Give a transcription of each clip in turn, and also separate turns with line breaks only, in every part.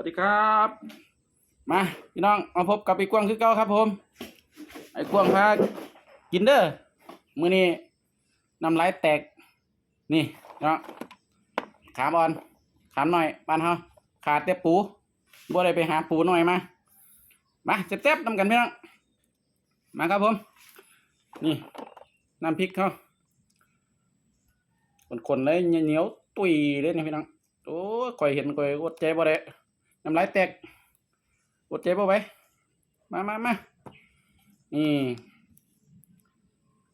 วัสดีครับ มาพี่น้องมาพบกับไอ้กวางคือเก่าครับผม ไอ้กวางพากินเด้อมื้อนี้น้ำลายแตก นี่เนาะขาบอลขาหน่อยบ้านเฮาขาดแต่ปูบ่ได้ไปหาปูหน่อยมา มาเจ็บๆนำกันพี่น้อง มาครับผม นี่น้ำพริกเขาคนๆเลยเหนียวตุยเลยนี่พี่น้องโอ้ยข่อยเห็นข่อยอดใจบ่ได้ น้ำลายแตกอดใจบ่ไหวมามามานี่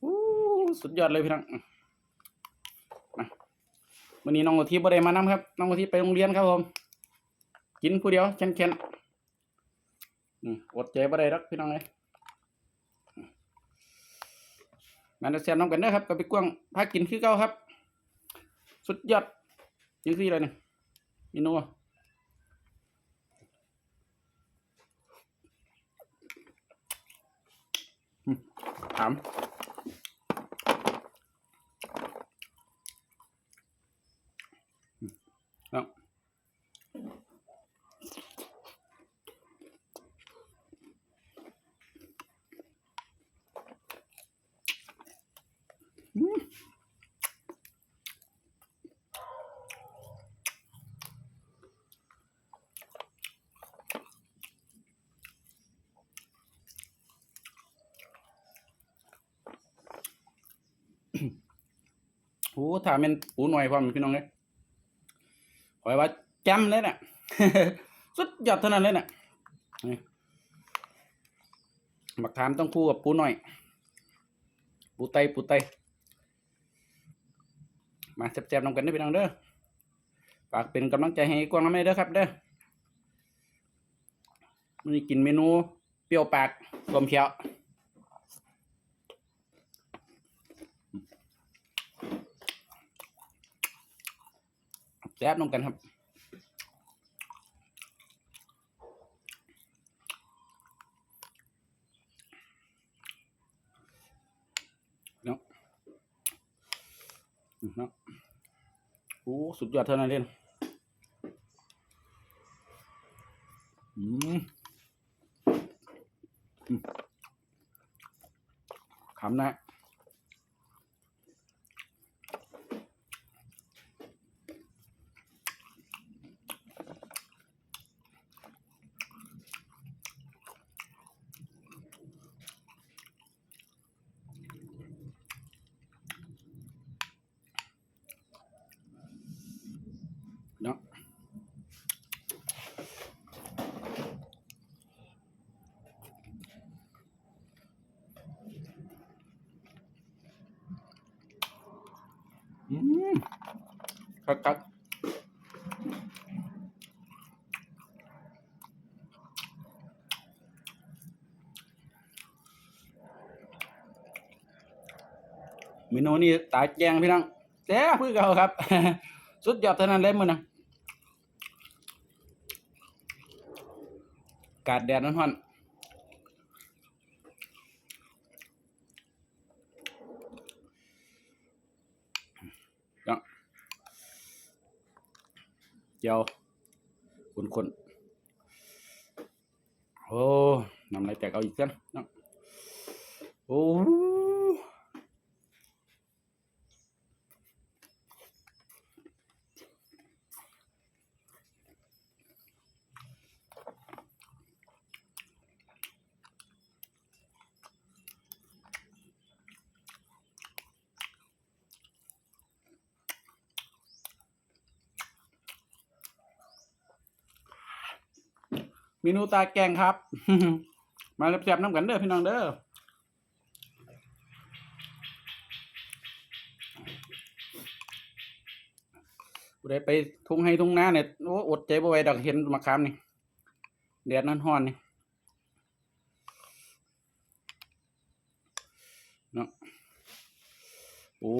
อู้สุดยอดเลยพี่น้องมาวันนี้น้องโอทีบ่ได้มานำครับ น้องโอทีไปโรงเรียนครับผม กินผู้เดียวแข็งๆอืมอดใจบ่ได้รักพี่น้องเลยมาดูเดี๋ยน้ำกันเด้อครับกับไปกว้างพากินคือเก่าครับ สุดยอดจริงสิเลยเนี่ยเมนูอะอืมถามอืมเอาอืม โอ้ถามเป็นปูหน่อยพร้อมพี่น้องเลยขอยว่าจำเลยน่ะสุดยอดเท่านั้นเลยนะนี่หมักทามต้องคู่กับปูหน่อย ปูไตปูไตมาแซ่บๆนำกันเด้พี่น้องเด้อฝากเป็นกำลังใจให้กวางน้ำไม่เด้อครับเด้อมันกินเมนูเปรี้ยวปากลมเขียว แซ่บน้องกันครับเนาะอืมเนาะโอ้สุดยอดเท่านั้นเลยนะอืมอืมคำนะ คักคักเมนูนี้ตายแจงพี่น้องแซ่พื่อเก่าครับ สุดยอดเท่านั้นเลยมึงนะกาดแดดร้อนๆเนาะเจียวคนคนๆโอ้น้ำลายแตกเอาอีกกันโอ้ เมนูตาแกงครับ มาแซ่บๆน้ำกันเด้อพี่น้องเด้อผู้ใดไปทุ่งให้ทุ่งนาเนี่ยโอ้อดใจบ่ไหวดอกเห็นมะขามนี่แดดนั่นฮ้อนนี่เนาะโอ้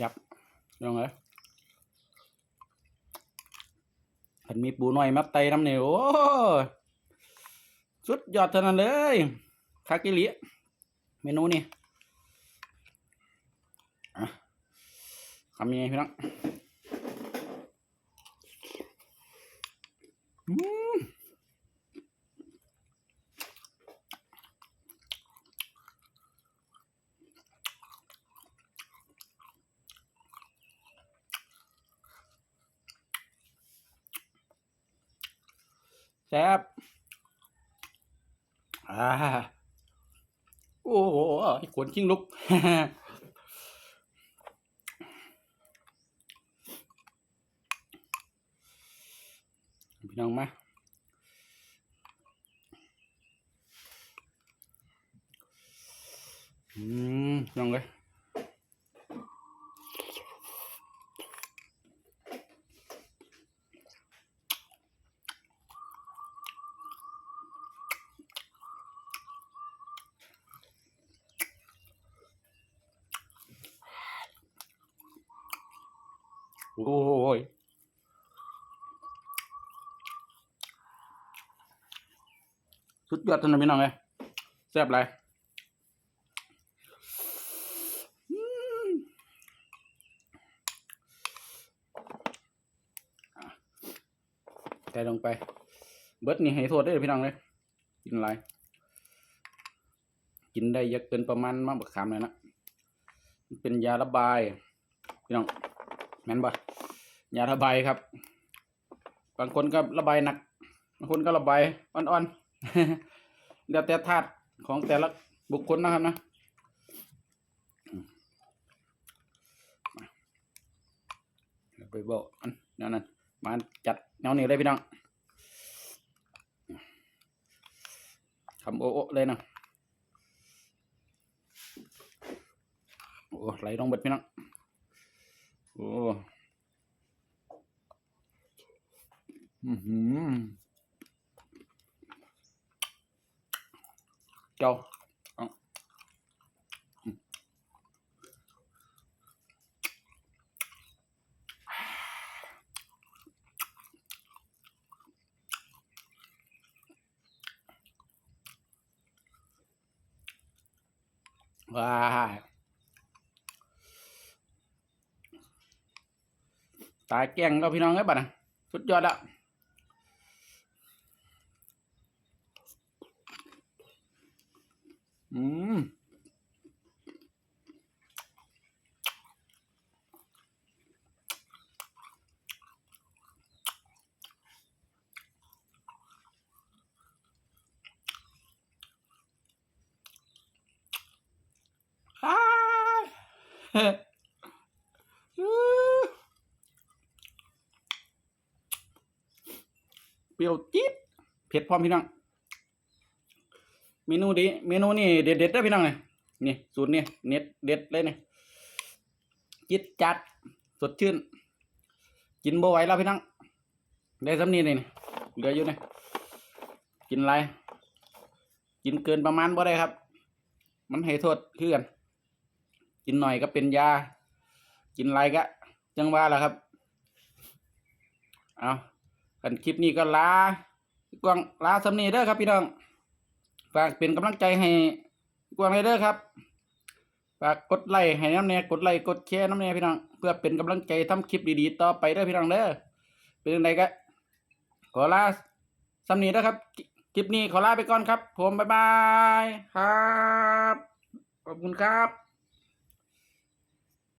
ยับยังไงผันมีปูน้อยมาไตน้ำเนี่ยโอ้สุดยอดเท่านั้นเลยคากิลิเมนูนี่อะคำยังไงพี่น้องอืม แซ่บอ่าโอ้โหขนชิงลุกพี่น้องมาอืมน้องเลย โอ้ยสุดยอดจังเลยพี่น้องเลยแซ่บไรใส่ลงไป เบิดนี่ให้โทษได้พี่น้องเลยกินอะไรกินได้เยอะเกินประมาณมากบักขามเลยนะ เป็นยาระบาย พี่น้อง แม่นปะยาระบายครับ บางคนก็ระบายหนัก บางคนก็ระบายอ่อนๆเดี๋ยวแต่ธาตุของแต่ละบุคคลนะครับนะไปบอกอันนั่นนั่นมาจัดแนวนี้เลยพี่น้องคำโอะเลยนะโอ้ไหลลงเบิดพี่น้อง โอ้อือหือ เจ้าเอาอืมว้าย ตายแกงก็พี่น้องไอ้บัดนะสุดยอดอะอืมอ้ยเปรี้ยวจี๊ดเผ็ดพร้อมพี่น้องเมนูดีเมนูนี่เด็ดเด็ดได้พี่น้องเลยนี่สูตรนี่เน็ตเด็ดเลยนี่จิตจัดสดชื่น กินบ่ไหวแล้วพี่น้องได้สำนีนี่นี่เหลืออยู่นี่กินอะไรกินเกินประมาณบ่ได้ครับ มันให้โทษคือกันกินหน่อยก็เป็นยา กินอะไรก็จังว่าแหละครับ เอา กันคลิปนี้ก็ลากวางลาสำนีเด้อครับพี่น้อง ฝากเป็นกำลังใจให้กวางเลยเด้อครับ ฝากกดไลค์ให้น้ำแน่กดไลค์กดแชร์น้ำแน่พี่น้อง เพื่อเป็นกำลังใจทำคลิปดีๆต่อไปเด้อพี่น้องเด้อ เป็นยังไงก็ขอลาสำนีเด้อครับ คลิปนี้ขอลาไปก่อนครับ ผมบ๊ายบายครับ ขอบคุณครับ